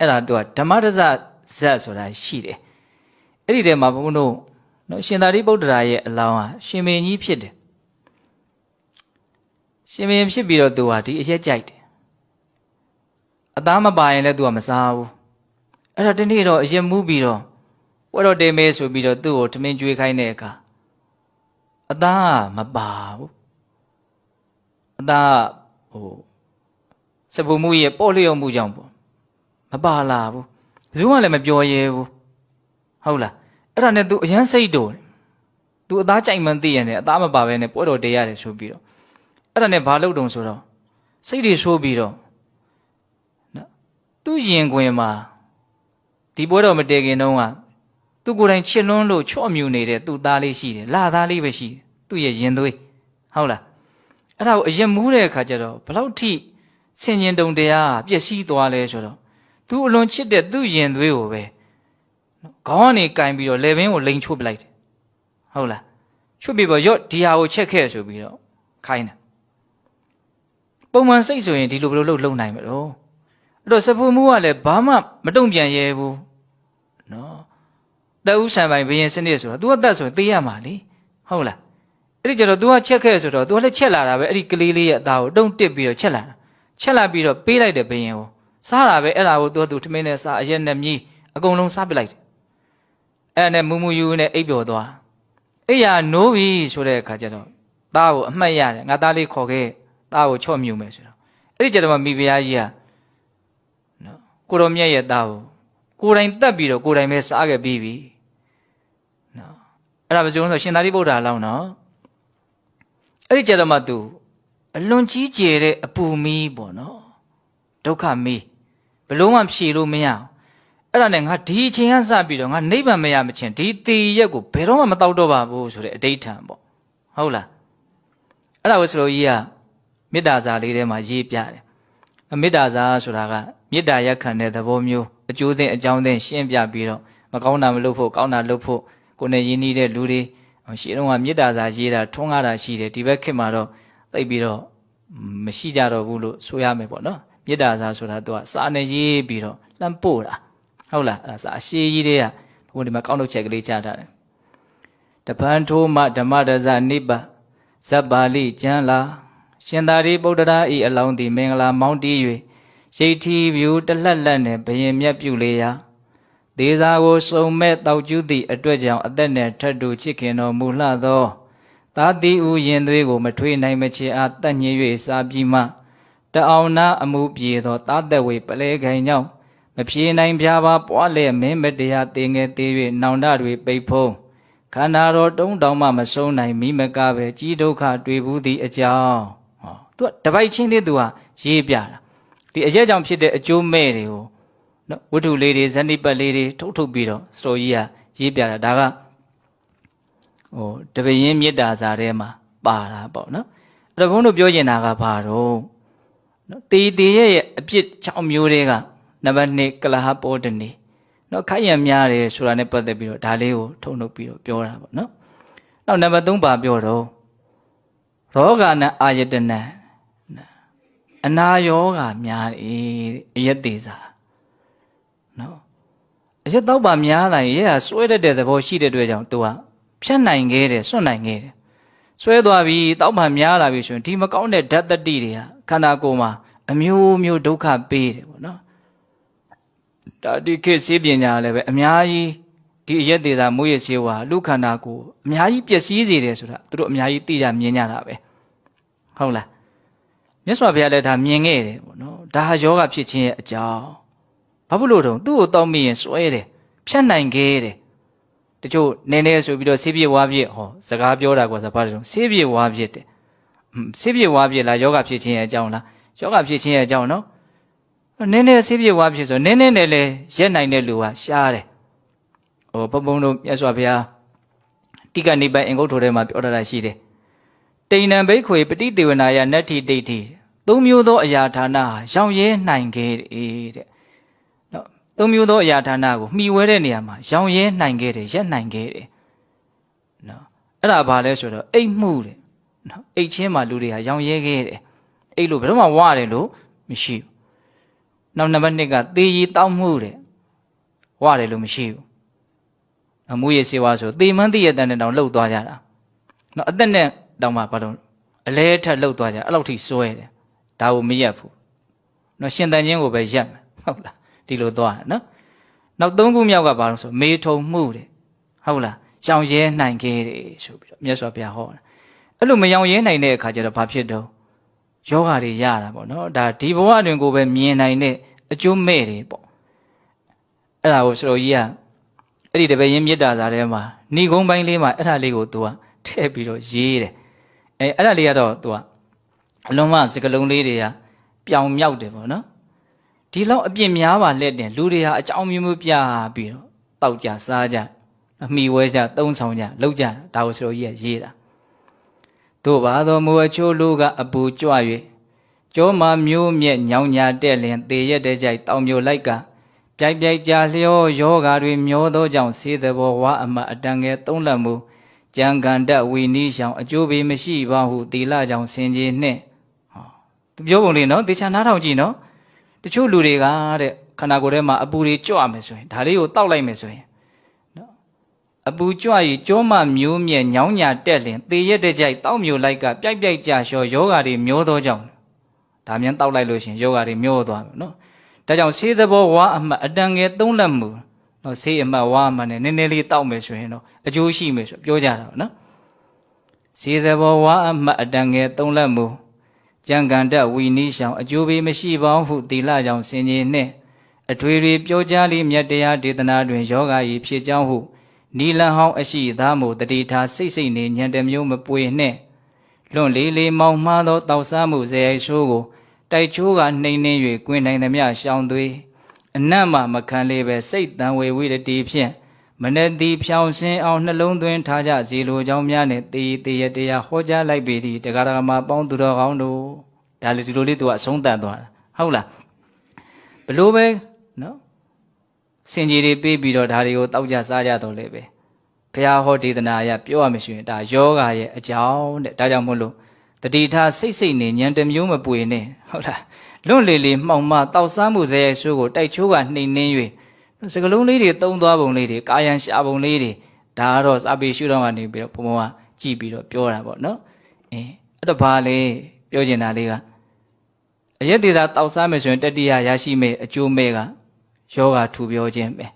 အဲ့ဒါသူကဓမ္မရဇဇတ်ဆိုတာရှိတယ်အဲ့ဒီထဲမှာဘုန်းဘုန်းတို့နော်ရှင်သာရိပုတ္တရာရဲ့အလောင်းဟာရှင်မင်းကြီးဖြစ်တယ်ရှင်မင်းဖြစ်ပြီးတော့သူဟာဒီအရက်ကြိုက်တယ်အသားမပါရင်လည်းသူကမစားဘူးအဲ့တော့ဒီနေ့တော့အရက်မူးပြီးတော့ဝတ်တော်တေမဲဆိုပြီးတော့သူ့ကိုထမင်းကျွေးခိုင်းတဲ့အခါအသားကမပါဘူးအသားကဟိုစပူမှုရဲ့ပေါ့လျော့မှုကြောင့်ပေါ့ မပါလာဘူးဘယ်သူမှလည်းမပြောရဲဘူးဟုတ်လားအဲ့ဒါနဲ့ तू အရန်စိတ်တိုတယ် तू အသားကြိုက်မှန်းသိရတယ်အသားမပါဘဲနဲ့ပွဲတော်တေးရတယ်ဆိုပြီးတော့အဲ့ဒါနဲ့ဘာလုပ်တုံဆိုတော့စိတ်တွေဆိုးပြီးတော့နော်သူ့ရင်ခွင်မှာဒီပွဲတော်မတည်ခင်တုန်းကသူကိုယ်တိုင်ချစ်လွန်းလို့ချော့မြူနေတဲ့သူ့သားလေးရှိတယ်လာသားလေးပဲရှိတယ်သူ့ရဲ့ရင်သွေးဟုတ်လားအဲ့ဒါကိုအရင်မူးတဲ့အခါကျတော့ဘလောက်ထိဆင်ញင်တုံတရားပျက်စီးသွားလဲဆိုတော့ သူအလွန်ချစ်တဲ့သူ့ရင်သွေးကိုပဲနော်ခေါင်းကနေကင်ပြီးတော့လေဘင်းကိုလိန်ချိုးပလိုက်တယ်ဟုတ်လားချွတ်ပြီးတော့ရော့ဒီဟာကိုချက်ခဲ့ဆိုပြီးတော့ခိုင်းတယ်ပုံမှန်စိတ်ဆိုရင်ဒီလိုဘယ်လိုလုပ်လုံနိုင်မလို့အဲ့တော့စပူမှုကလည်းဘာမှမတုံ့ပြန်ရဲဘူးနော်တအုပ်ဆံပိုင်ဘယင်စနစ်ဆိုတော့ तू ကတတ်ဆိုရင်သိရမှာလေဟုတ်လားအဲ့ဒီကျတော့ तू ကချက်ခဲ့ဆိုတော့ तू ကလည်းချက်လာတာပဲအဲ့ဒီကလေးလေးရဲ့အသားကိုတုံးတစ်ပြီးတော့ချက်လာတာချက်လာပြီးတော့ပေးလိုက်တယ်ဘယင်ကို စားတာပဲအဲ့ဒါကို तू က तू ထမင်းနဲ့စားအရက်နဲ့မြည်အကုန်လုံးစားပစ်လိုက်တယ်အဲ့ဒါနဲ့မူမူယူနဲ့အိပ်ပျော်သွားအိယာနိုးပြီဆိုတဲ့အခါကျတော့သားကိုအမှတ်ရတယ်ငါသားလေးခေါ်ခဲ့သားကိုချော့မြူမယ်ဆိုတော့အဲ့ဒီကျတော့မိဖုရားကြီးကနော်ကိုတော်မြတ်ရဲ့သားကိုကိုယ်တိုင်တက်ပြီးတော့ကိုယ်တိုင်ပဲစားခဲ့ပြီးပြီနော်အဲ့ဒါမစုံဆိုရှင်သာရိပုတ္တရာလောင်းနော်အဲ့ဒီကျတော့မှသူအလွန်ကြီးကျယ်တဲ့အပူမီးပေါ့နော် ဒုက္ခမီးဘလုံးမှဖြေလို့မရအောင်အဲ့ဒါနဲ့ငါဒီအချိန်ကစပြီးတော့ငါနိဗ္ဗာန်မရမချင်းဒီတေရက်ကိုဘယ်တော့မှမတောက်တော့ပါဘူးဆိုတဲ့အဋိဋ္ဌံပေါ့ဟုတ်လားအဲ့ဒါကိုဆိုလို့ကြီးကမေတ္တာစာလေးထဲမှာရေးပြတယ်မေတ္တာစာဆိုတာကမေတ္တာရက်ခံတဲ့သဘောမျိုးအကျိုးသင်အကြောင်းသင်ရှင်းပြပြီးတော့မကောင်းတာမလုပ်ဖို့ကောင်းတာလုပ်ဖို့ကိုယ်နဲ့ရင်းနှီးတဲ့လူတွေရှင်းတော့ကမေတ္တာစာရေးတာထွန်းကားတာရှိတယ်ဒီဘက်ခေတ်မှာတော့သိပြီးတော့မရှိကြတော့ဘူးလို့ဆိုရမယ်ပေါ့နော် မေတ္တာစာဆိုတာသူကစာနဲ့ရေးပြီးတော့လှမ်းပို့တာဟုတ်လားအဲ့ဒါစာအရှိကြီးတွေကဘုန်းဒီမှာကောင်းထုတ်ချက်ကလေးကြားထားတယ်တပန်ထိုးမဓမ္မရဇနိဗ္ဗဇဗ္ဗာလိကျမ်းလာရှင်သာရိပုတ္တရာဤအလောင်းသည်မင်္ဂလာမောင်းတီး၍ရိတ်ထီဖြူတလှက်လက်နှင့်ဘယင်မြတ်ပြုလေရာဒေသာကိုစုံမဲ့တောက်ကျူးသည့်အတွက်ကြောင့်အသက်နှင့်ထတ်တူချစ်ခင်တော်မူလှသောသာတိဥယင်သွေးကိုမထွေးနိုင်မချေအားတတ်ညှိ၍စားပြီးမှ တအောင်နာအမှုပြေသောသာသက်ဝေပလဲခိုင်ကြောင့်မဖြေနိုင်ပြားပါပွားလဲမင်းမတရားတင်ငယ်သေး၍နောင်တတွေပိတ်ဖုံးခန္ဓာတော်တုံးတောင်မှမဆုံးနိုင်မိမကပဲကြီးဒုက္ခတွေ့ဘူးသည့်အကြောင်းဟောသူကတပိုက်ချင်းလေးသူကရေးပြတာဒီအရက်ကြောင့်ဖြစ်တဲ့အကျိုးမဲ့တွေကိုနော်ဝတ္ထုလေးတွေဇဏိပတ်လေးတွေထုတ်ထုတ်ပြီးတော့စတိုကြီးကရေးပြတာဒါကဟိုတပရင်မေတ္တာစာထဲမှာပါတာပေါ့နော်အဲ့တော့ဘုန်းတို့ပြောချင်တာကဘာတော့ နော်တေတေရဲ့အပြစ်6မျိုးတွေကနံပါတ်1ကလဟပောဒနေနော်ခိုက်ရံများတယ်ဆိုတာ ਨੇ ပတ်သက်ပြီးတော့ဒါလေးကိုထုံထုတ်ပြီးတော့ပြောတာပေါ့နော်နောက်နံပါတ်3ပါပြောတော့ရောဂာနအာယတနံအနာယောဂများတယ်အယက်သေးစာနော်အယက်တော့ပါများလာရင်ရဲဟာစွဲတတ်တဲ့သဘောရှိတဲ့အတွက်ကြောင့်သူကဖြတ်နိုင်ခဲ့တယ်စွန့်နိုင်ခဲ့တယ်ဆွဲသွားပြီတောက်မှများလာပြီဆိုရင်ဒီမကောင်းတဲ့ဓာတ်တတိတွေက ခန္ဓာကိုယ်မှာအမျိုးမျိုးဒုက္ခပေးတယ်ပေါ့နော်ဒါဒီခေတ်စေပညာလည်းပဲအများကြီးဒီအရက်သေးတာမွေးရစေဝါလူခန္ဓာကိုယ်အများကြီးပျက်စီးစေတယ်ဆိုတာသူတို့အများကြီးသိကြမြင်ကြတာပဲဟုတ်လားမြတ်စွာဘုရားလည်းဒါမြင်ခဲ့တယ်ပေါ့နော်ဒါဟာယောဂဖြစ်ခြင်းရဲ့အကြောင်းဘာဖြစ်လို့တုံးသူ့ကိုတောက်မိရင်စွဲတယ်ဖြတ်နိုင်ခဲ့တယ်တချို့နည်းနည်းဆိုပြီးတော့ဆေးပြေဝါပြည့်ဟောစကားပြောတာကွာစပါးတုံးဆေးပြေဝါပြည့်တယ် ဆေးပြေဝါပြည့်လားယောဂဖြစ်ခြင်းရဲ့အကြောင်းလားယောဂဖြစ်ခြင်းရဲ့အကြောင်းနော်နည်းနည်းဆေးပြေဝါပြည့်ဆိုနည်းနည်းနဲ့လဲရက်နိုင်တဲ့လူကရှားတယ်ဟိုဘုံဘုံတို့မြတ်စွာဘုရားတိကနေပိုင်အင်္ဂုတ္ထိုထဲမှာပြောထားတာရှိတယ်တိဏံဘိက္ခွေပฏิတေဝနာယနတ္ထိဒိဋ္ဌိသုံးမျိုးသောအရာဌာနဟာရောင်ရဲနိုင်ခဲ့တယ်တဲ့နော်သုံးမျိုးသောအရာဌာနကိုမှီဝဲတဲ့နေရာမှာရောင်ရဲနိုင်ခဲ့တယ်ရက်နိုင်ခဲ့တယ်နော်အဲ့ဒါဘာလဲဆိုတော့အိတ်မှုတယ် နော်အိတ်ချင်းမှာလူတွေဟာရောင်ရဲခဲ့တယ်အိတ်လို့ဘယ်တော့မှဝရတယ်လို့မရှိဘူးနောက်နံပါတ်2ကသေရီတောက်မှုတဲ့ဝရတယ်လို့မရှိဘူးအမှုရေစေဝါဆိုသေမန်းသိရတဲ့နဲ့တောင်လှုပ်သွားကြတာနော်အသက်နဲ့တောင်မှဘာလို့အလဲထက်လှုပ်သွားကြအဲ့လောက်ထိစွဲတယ်ဒါကိုမရက်ဘူးနော်ရှင်တန်ချင်းကိုပဲရက်မယ်ဟုတ်လားဒီလိုသွားတယ်နော်နောက်သုံးခုမြောက်ကဘာလို့ဆိုမေထုံမှုတဲ့ဟုတ်လားရှောင်ရဲနိုင်ခဲ့တယ်ဆိုပြီးတော့မြတ်စွာဘုရားဟောတယ် အဲ့လိုမယောင်ရဲနိုင်တဲ့အခါကျတော့ဘာဖြစ်တော့ယောဂါတွေရတာပေါ့နော်ဒါဒီဘဝတွင်ကိုပဲမြင်နိုင်တဲ့အကျိုးမဲ့တွေပေါ့အဲ့ဒါကိုစတော်ကြီးကအဲ့ဒီတပည့်ရင်းမြစ်တာစာထဲမှာဏီကုန်းပိုင်းလေးမှာအဲ့ဒါလေးကိုသူကထည့်ပြီးတော့ရေးတယ်အဲအဲ့ဒါလေးကတော့သူကအလုံးမစကလုံးလေးတွေကပြောင်မြောက်တယ်ပေါ့နော်ဒီလောက်အပြစ်များပါလက်တင်လူတွေဟာအကြောင်းမျိုးမျိုးပြပြီးတော့တောက်ကြစားကြအမိဝဲကြသုံးဆောင်ကြလောက်ကြဒါကိုစတော်ကြီးကရေးတာ တို့ပါတော်မူအချို့လူကအပူကြွ၍ကျောမမျိုးမြက်ညောင်ညာတဲ့လင်သေရက်တဲ့ကြိုက်တောင်မျိုးလိုက်ကပြိုက်ပြိုက်ကြာလျောယောဂါတွေမျောသောကြောင့်စေတဘောဝါအမတ်အတန်ငယ်သုံးလက်မူကြံကန်တဝီနီးဆောင်အကျိုးပေးမရှိပါဟုတီလာကြောင့်ဆင်ကြီးနှင့်ဟောသူပြောပုံလေးနော်တေချာနားထောင်ကြည့်နော်တချို့လူတွေကတဲ့ခန္ဓာကိုယ်ထဲမှာအပူတွေကြွမယ်ဆိုရင်ဒါလေးကိုတောက်လိုက်မယ်ဆိုရင် အပူကြွရီကျိုးမမျိုးမြဲညောင်းညာတက်လင်သေရက်တဲ့ကြိုက်တောက်မျိုးလိုက်ကပြိုက်ပြိုက်ကြာလျှောယောဂါတွေမျောသောကြောင့်ဒါမြန်တောက်လိုက်လို့ရှရင်ယောဂါတွေမျောသွားမယ်နော်ဒါကြောင့်ဆေးသဘောဝါအမှတ်အတန်ငယ်သုံးလက်မူနော်ဆေးအမှတ်ဝါအမှတ်နဲ့နည်းနည်းလေးတောက်မယ်ဆိုရင်တော့အကျိုးရှိမယ်ဆိုပြောကြတာပေါ့နော်ဆေးသဘောဝါအမှတ်အတန်ငယ်သုံးလက်မူကြံကန်တဝီနီးဆောင်အကျိုးပေးမရှိပါဟုသီလကြောင့်စင်ကြီးနှင့်အထွေထွေပြောကြားလိမြတ်တရားဒေသနာတွင်ယောဂါဤဖြစ်ကြောင်းဟု နီလန်ဟောင်းအရှိသားမို့တတိထားစိတ်စိတ်နေညံတမျိုးမပွေနှင့်လွန့်လေးလေးမောင်မှားသောတောက်စားမှုဇေယိုက်ဆိုးကိုတိုက်ချိုးကနှိမ့်နှင်း၍ကွင်းနိုင်သမျှရှောင်းသွေးအနတ်မှမခံလေးပဲစိတ်တန်ဝေဝိတတိဖြင့်မနတိဖြောင်းစင်းအောင်နှလုံးသွင်းထားကြစီလိုကြောင်းများနဲ့တေးတေးရတရားဟောကြားလိုက်ပေသည်တရားဓမ္မပေါင်းသူတော်ကောင်းတို့ဒါလေဒီလိုလေးသူကအဆုံးသတ်သွားတာဟုတ်လားဘလို့ပဲနော် စင်ကြီးတွေပေးပြီးတော့ဒါတွေကိုတောက်ကြစားကြတော့လေပဲဘုရားဟောဒေသနာအရပြောရမှရှိရင်ဒါယောဂရဲ့အကြောင်းတဲ့ဒါကြောင့်မို့လို့တတိထားစိတ်စိတ်နေဉာဏ်တစ်မျိုးမပွေနဲ့ဟုတ်လားလွန့်လေလေမှောင်မတောက်စားမှုစရိုက်ဆိုးကိုတိုက်ချိုးကနှိမ်နှင်း၍စကလုံးလေးတွေသုံးသွားပုံလေးတွေကာယံရှာပုံလေးတွေဒါကတော့စာပေရှုတော့ကနေပြီးတော့ဘုံဘုံကကြည်ပြီးတော့ပြောတာပေါ့နော်အင်းအဲ့တော့ဘာလဲပြောချင်တာလေးကအရက်သေးတာတောက်စားမယ်ဆိုရင်တတိယရရှိမယ်အကျိုးမဲ့က ယောဂထူပြောခြင်းပဲ